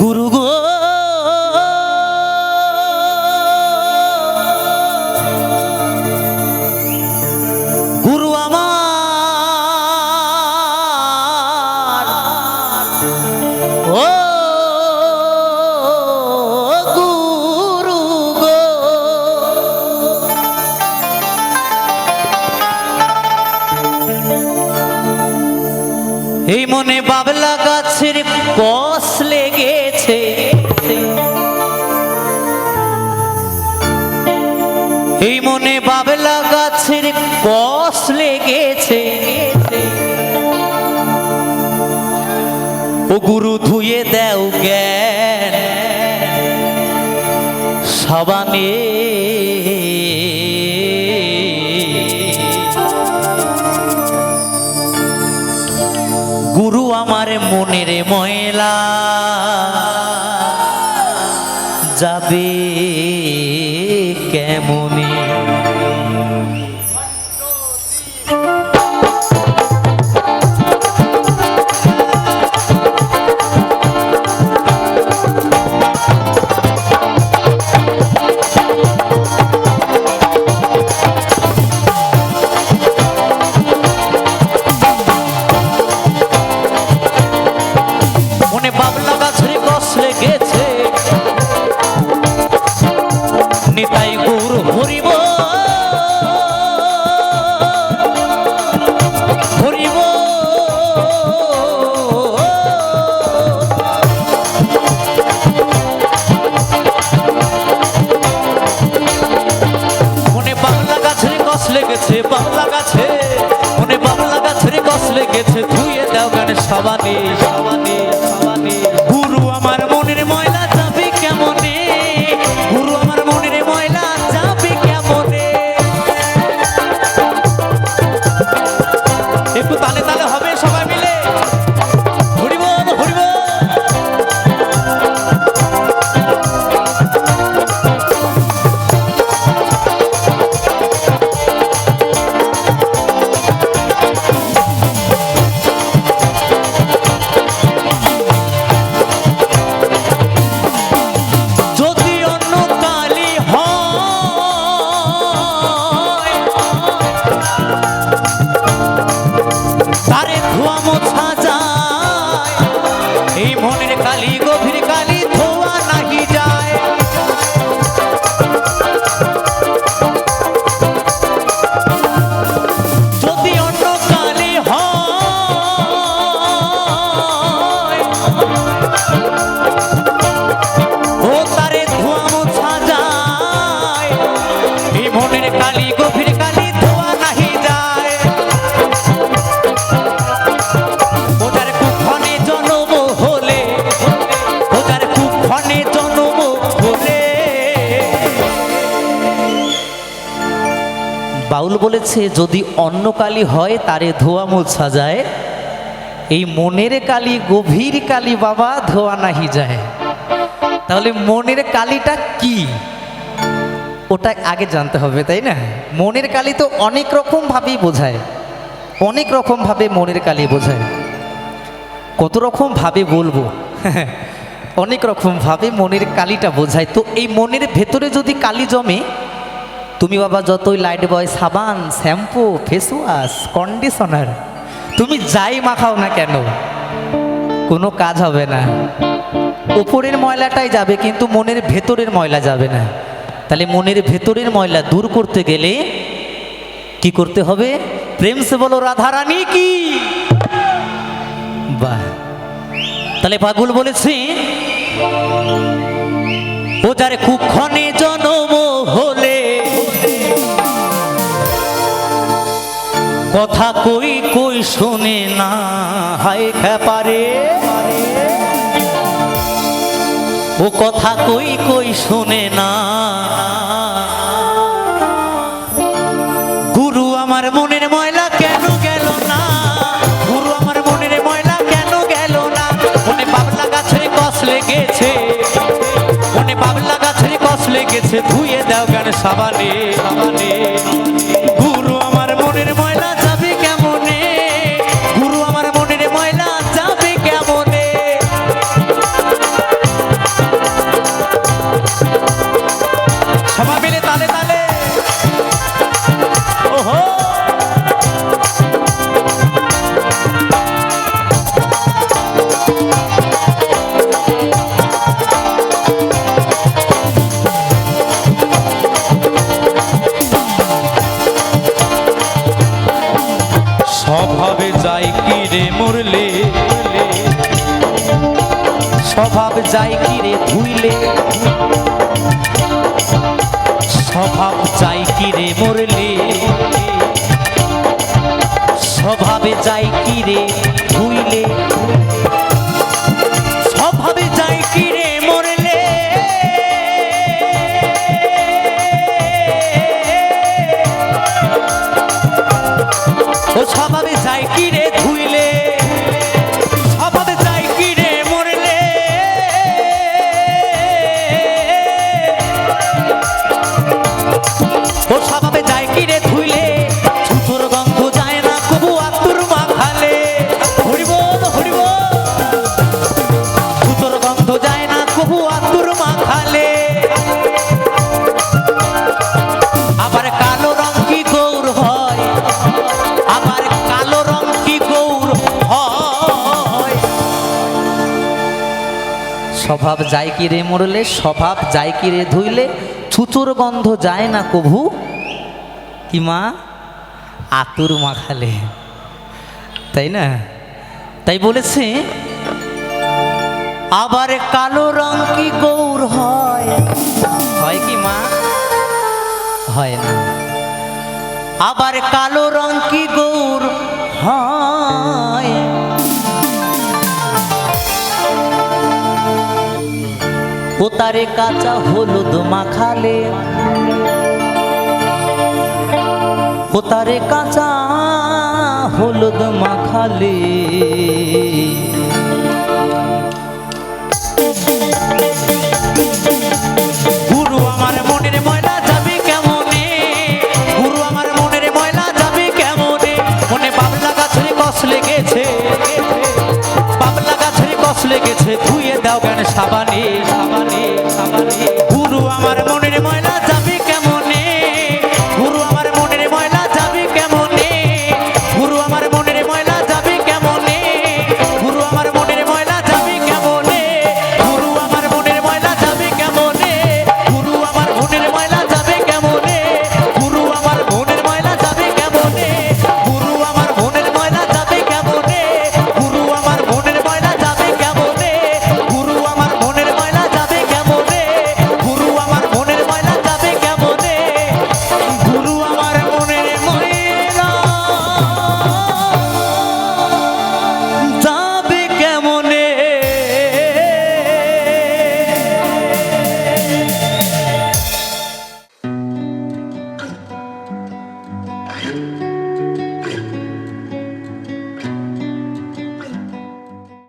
গুরু গো। গুরু আমার। ও গুরু গো। এই মনে বাবলা মনে বাবলা গাছের কস লেগেছে। ও গুরু ধুয়ে দেও জ্ঞান সাবানে কেমনে গুরু হরিব হরিব মনে বাবলা গাছের কষ লেগেছে বাবলা গাছে। মনে বাবলা গাছের কষ লেগেছে, ধুয়ে দাও গানে সাবানে। বলেছে, যদি অন্য কালি হয়, তারে ধোয়া মোছা যায় এই মনের কালি, গভীর কালি বাবা, ধোয়া নাহি যায়। তাহলে মনের কালিটা কি? ওটা আগে জানতে হবে, তাই না? মনের কালি তো অনেক রকম ভাবেই বোঝায়। অনেক রকম ভাবে মনের কালি বোঝায়। কত রকম ভাবে বলব? অনেক রকম ভাবে মনের কালিটা বোঝায়। তো এই মনের ভেতরে যদি কালি জমে তুমি বাবা যতই লাইট বয় সাবান শ্যাম্পু ফেস ওয়াশ কন্ডিশনার তুমি যাই মাখাও না কেন, কোনো কাজ হবে না। উপরের ময়লাটাই যাবে, কিন্তু মনের ভেতরের ময়লা যাবে না। তাহলে মনের ভেতরের ময়লা দূর করতে গেলে কি করতে হবে? প্রেম সে বলো, রাধারানী কি? বাহ। তাহলে পাগুল বলেছি, ও যার কুক্ষণে জনম হলে কথা কই কই শোনে না হাই খেপারে ও কথা কই কই শোনে না। গুরু আমার মনের ময়লা কেন গেল না? গুরু আমার মনের ময়লা কেন গেল না? মনে বাবলা গাছের কস লেগেছে। মনে বাবলা গাছের কস লেগেছে, ধুয়ে দাও গান সাবানে সাবানে। যায় কি রে ধুইলে স্বভাব চাই কি রে ও স্বভাবে যায় কি রে ধুইলে? ছুতুর গন্ধ যায় না কবু আতুর মাখালে। হরিবল ছুতুর গন্ধ যায় না আবার কালো কি হয়? আবার কালো কি গৌর হয়? স্বভাব যায় কি রে মরলে স্বভাব যায় রে ধুইলে? ছুচুর গন্ধ যায় না কভু কি মা? আতুর মাখালে। তাই না? তাই বলেছে, আবার কালো রং কি গৌর হয়? হয় কি মা? হয় না। আবার কালো রং কি গৌর হয়? ও তারে কাঁচা হলুদ মাখালে। ও তারে কাঁচা হলুদ মাখালে। গুরু আমার মনের ময়লা